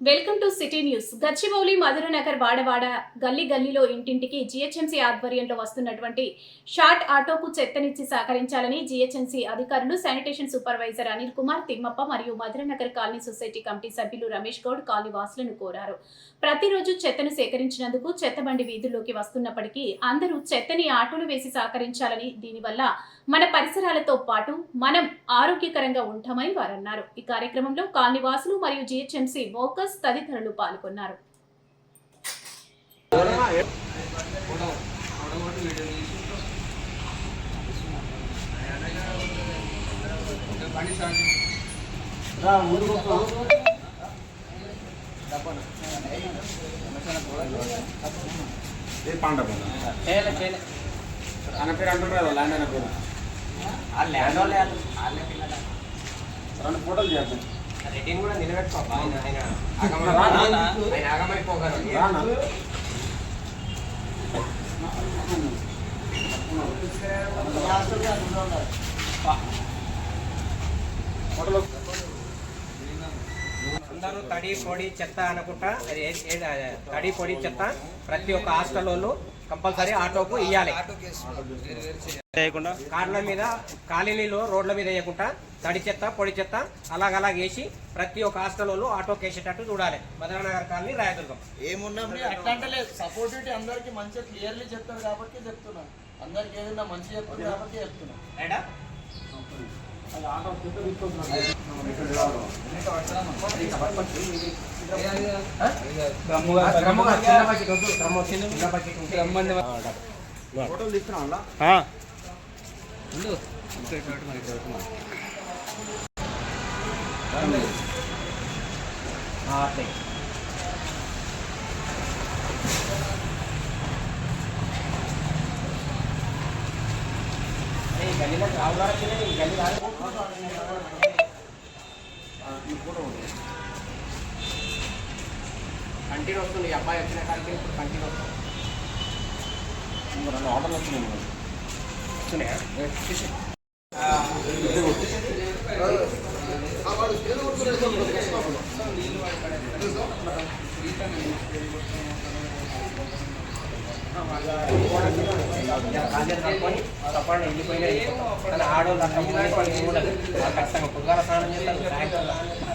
Welcome to city news. Gachibowli Madhuranagar వాడవాడ గల్లీ గల్లీలో ఇంటింటికి జీహెచ్ఎంసీ ఆధ్వర్యంలో వస్తున్నటువంటి షార్ట్ ఆటోకు చెత్తనిచ్చి సహకరించాలని జీహెచ్ఎంసీ అధికారులు శానిటేషన్ సూపర్వైజర్ అనిల్ కుమార్ తిమ్మప్ప మరియు మధురనగర్ కాలనీ సొసైటీ కమిటీ సభ్యులు రమేష్ గౌడ్ కాలనీ వాసులను కోరారు. ప్రతిరోజు చెత్తను సేకరించినందుకు చెత్తబండి వీధుల్లోకి వస్తున్నప్పటికీ అందరూ చెత్తని ఆటోలు వేసి సహకరించాలని దీనివల్ల మన పరిసరాలతో పాటు మనం ఆరోగ్యకరంగా ఉంటామని వారు అన్నారు ఈ కార్యక్రమంలో కాలనీవాసులు మరియు జీహెచ్ఎంసీ వర్కర్స్ తదితరులు పాల్గొన్నారు. ఏ ఆయన పేరు అంటున్నారు ల్యాండ్ ఆయన పేరు. రెండు ఫోటోలు చేద్దాం. రెడ్డిని కూడా ఆయన ఆగమని అందరూ తడి పొడి చెత్త అనుకుంటా. తడి పొడి చెత్త. ప్రతి ఒక్క హాస్టల్ వాళ్ళు కంపల్సరీ ఆటోకు ఇవ్వాలి కార్ల మీద కాలనీలో రోడ్ల మీద వేయకుండా తడి చెత్త పొడి చెత్త అలాగ అలాగ వేసి ప్రతి ఒక్క హాస్టల్ ఆటోకి వేసేటట్టు చూడాలి. మధురనగర్ కాలనీ రాయదుర్గం. ఏమున్నా సపోర్టివిటీ అందరికి మంచిగా క్లియర్లీ చెప్తారు కాబట్టి చెప్తున్నా అందరికి ఏదైనా మంచి చెప్తారు కాబట్టి చెప్తున్నా ఫోటోలు తీసుకున్నా గల్లీలో రావులారా ఈ గల్లీ రాదు ఈ ఫోటో ఉంది కంటిన్యూ వస్తుంది అబ్బాయి వచ్చిన కాడికి ఇప్పుడు కంటిన్యూ వస్తుంది రెండు ఆర్డర్లు వచ్చినాయి మనకి. వస్తున్నాయా కాంజర్ కట్టుకొని తప్పకుండా వెళ్ళిపోయినా కానీ ఆడవాళ్ళు అట్లా ముందే ఖచ్చితంగా పొద్దుగాల స్నానం చేస్తారు సాయంత్రం